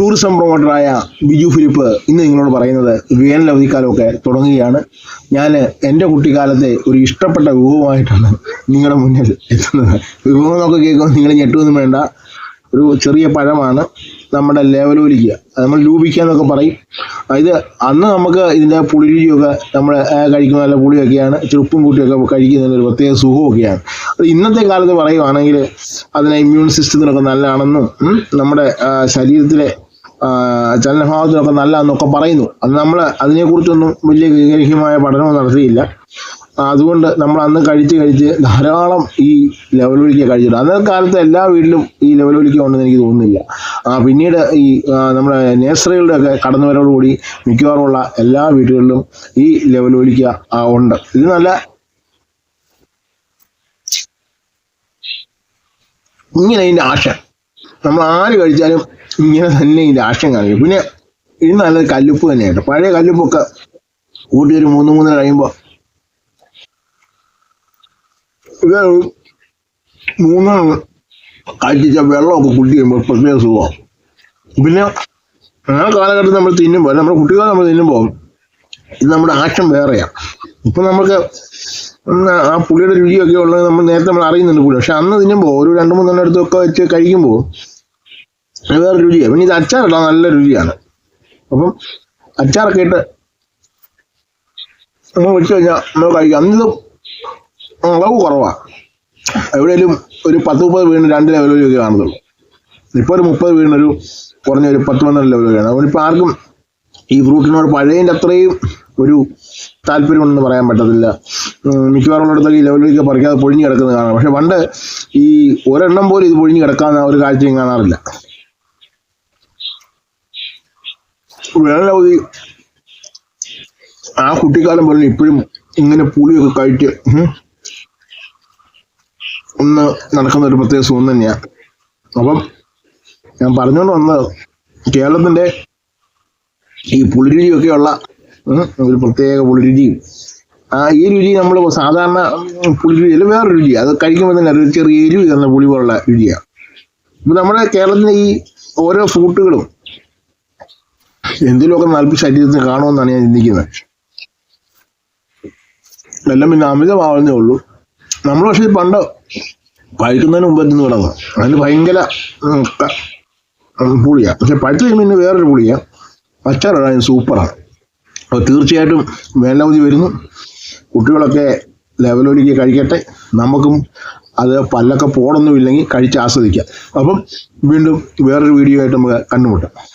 Tourism പ്രൊമോട്ടറായ Biju Philip ഇന്ന് നിങ്ങളോട് പറയുന്നത് വേനൽ അവധിക്കാലമൊക്കെ തുടങ്ങുകയാണ്. ഞാൻ എന്റെ കുട്ടിക്കാലത്തെ ഒരു ഇഷ്ടപ്പെട്ട വിഭവമായിട്ടാണ് നിങ്ങളുടെ മുന്നിൽ എത്തുന്നത്. വിഭവം എന്നൊക്കെ കേൾക്കുമ്പോൾ നിങ്ങൾ ഞെട്ടുമൊന്നും വേണ്ട. ഒരു ചെറിയ പഴമാണ്. നമ്മുടെ ലെവലോലിക്ക അത് നമ്മൾ ലൂപിക്കുക എന്നൊക്കെ പറയും. ഇത് അന്ന് നമുക്ക് ഇതിന്റെ പുളിരുചിയൊക്കെ നമ്മൾ കഴിക്കുന്ന നല്ല പുളിയൊക്കെയാണ്. ചെറുപ്പും കൂട്ടിയൊക്കെ കഴിക്കുന്നതിന് ഒരു പ്രത്യേക സുഖമൊക്കെയാണ്. അത് ഇന്നത്തെ കാലത്ത് പറയുവാണെങ്കിൽ അതിനെ ഇമ്മ്യൂൺ സിസ്റ്റത്തിനൊക്കെ നല്ലതാണെന്നും നമ്മുടെ ആ, ശരീരത്തിലെ ഭാഗത്തിനൊക്കെ നല്ല എന്നൊക്കെ പറയുന്നു. അത് നമ്മൾ അതിനെക്കുറിച്ചൊന്നും വലിയ ഗഹനമായ പഠനവും നടത്തിയില്ല. അതുകൊണ്ട് നമ്മൾ അന്ന് കഴിച്ച് കഴിച്ച് ധാരാളം ഈ ലെവൽ ലെവലൊലിക്ക കഴിച്ചിട്ടുണ്ട്. അന്നത്തെ കാലത്ത് എല്ലാ വീട്ടിലും ഈ ലെവലൊലിക്ക ഉണ്ടെന്ന് എനിക്ക് തോന്നുന്നില്ല. പിന്നീട് ഈ നമ്മുടെ നേഴ്സറികളുടെ ഒക്കെ കടന്നുവരവോടുകൂടി മിക്കവാറുമുള്ള എല്ലാ വീടുകളിലും ഈ ലെവൽ ആ, ഉണ്ട്. ഇത് നല്ല ഇങ്ങനെ ഇതിന്റെ ആശ നമ്മൾ ആര് കഴിച്ചാലും ഇങ്ങനെ തന്നെ ഇതിന്റെ ആശയം കാണിക്കും പിന്നെ ഇത് നല്ലത് കല്ലുപ്പ് തന്നെയാണ്. പഴയ കല്ലുപ്പൊക്കെ കൂട്ടി ഒരു മൂന്ന് മൂന്നര കഴിയുമ്പോൾ ഇത് മൂന്ന് കഴിച്ച വെള്ളമൊക്കെ കുട്ടി കഴിയുമ്പോൾ പ്രത്യേക സുഖമാണ് പിന്നെ ആ കാലഘട്ടത്തിൽ നമ്മൾ തിന്നുമ്പോൾ നമ്മുടെ കുട്ടികൾ നമ്മൾ തിന്നുമ്പോൾ ഇത് നമ്മുടെ ആക്ഷൻ വേറെയാണ് ഇപ്പം നമുക്ക് ആ പുളിയുടെ രുചിയൊക്കെ ഉള്ളത് നമ്മൾ നേരത്തെ നമ്മൾ അറിയുന്നുണ്ട് പുളി. പക്ഷെ അന്ന് തിന്നുമ്പോൾ ഒരു രണ്ട് മൂന്നെണ്ണം അടുത്തൊക്കെ വെച്ച് കഴിക്കുമ്പോൾ വേറെ രുചിയാണ് പിന്നെ ഇത് അച്ചാറിടാൻ നല്ല രുചിയാണ്. അപ്പം അച്ചാറൊക്കെ ഇട്ട് നമ്മൾ വെച്ച് കഴിഞ്ഞാൽ നമ്മൾ കഴിക്കാം. അന്നിത് അളവ് കുറവാണ് എവിടെയെങ്കിലും ഒരു പത്ത് മുപ്പത് വീടിന് രണ്ട് ലെവലിലൊക്കെ കാണത്തുള്ളൂ. ഇപ്പോൾ ഒരു മുപ്പത് വീണൊരു കുറഞ്ഞ ഒരു പത്ത് പന്ത്രണ്ട് ലെവലിലാണ് അതുകൊണ്ട് ഇപ്പോൾ ആർക്കും ഈ ഫ്രൂട്ടിനോട് പഴയതിന്റെ അത്രയും ഒരു താല്പര്യമുണ്ടെന്ന് പറയാൻ പറ്റത്തില്ല. മിക്കവാറും ഉള്ളിടത്തൊക്കെ ഈ ലെവലിലേക്ക് പറിക്കാതെ പൊഴിഞ്ഞു കിടക്കുന്നത് കാണാം. പക്ഷെ പണ്ട് ഈ ഒരെണ്ണം പോലും ഇത് പൊഴിഞ്ഞു കിടക്കാൻ ഒരു കാഴ്ചയും കാണാറില്ല. വേനലവധി ആ കുട്ടിക്കാലം പോലെ ഇപ്പോഴും ഇങ്ങനെ പുളിയൊക്കെ കഴിച്ച് ഒന്ന് നടക്കുന്ന ഒരു പ്രത്യേക സുഖം തന്നെയാണ് അപ്പം ഞാൻ പറഞ്ഞുകൊണ്ട് വന്ന കേരളത്തിന്റെ ഈ പുളിരുചിയൊക്കെയുള്ള ഒരു പ്രത്യേക പുളിരുചിയും. ആ ഈ രുചി നമ്മൾ സാധാരണ ഉം, പുളിരുചി അല്ല വേറെ രുചി അത് കഴിക്കുമ്പോൾ തന്നെ ഒരു ചെറിയ എരിവ് തന്ന പുളി പോലുള്ള രുചിയാണ് ഇപ്പം നമ്മുടെ കേരളത്തിലെ ഈ ഓരോ ഫ്രൂട്ടുകളും എന്തെങ്കിലുമൊക്കെ നാൽപ്പത് ശരീരത്തിന് കാണുമെന്നാണ് ഞാൻ ചിന്തിക്കുന്നത്. എല്ലാം പിന്നെ അമിതമാവുന്നേ ഉള്ളൂ. നമ്മൾ പക്ഷേ പണ്ട് പഴുക്കുന്നതിന് മുമ്പ് എന്ന് തുടങ്ങും അതിന് ഭയങ്കര പുളിയാ. പക്ഷെ പഴുത്ത് കഴിയുമ്പോൾ പിന്നെ വേറൊരു പുളിയാണ് അച്ചാറിടാൻ സൂപ്പറാണ് അപ്പോൾ തീർച്ചയായിട്ടും വേനലവധി വരുന്നു. കുട്ടികളൊക്കെ ലെവലൊരുക്കി കഴിക്കട്ടെ. നമുക്കും അത് പല്ലൊക്കെ പോടൊന്നും ഇല്ലെങ്കിൽ കഴിച്ച് ആസ്വദിക്കാം. അപ്പം വീണ്ടും വേറൊരു വീഡിയോ ആയിട്ട് നമുക്ക് കണ്ടുമുട്ടാം.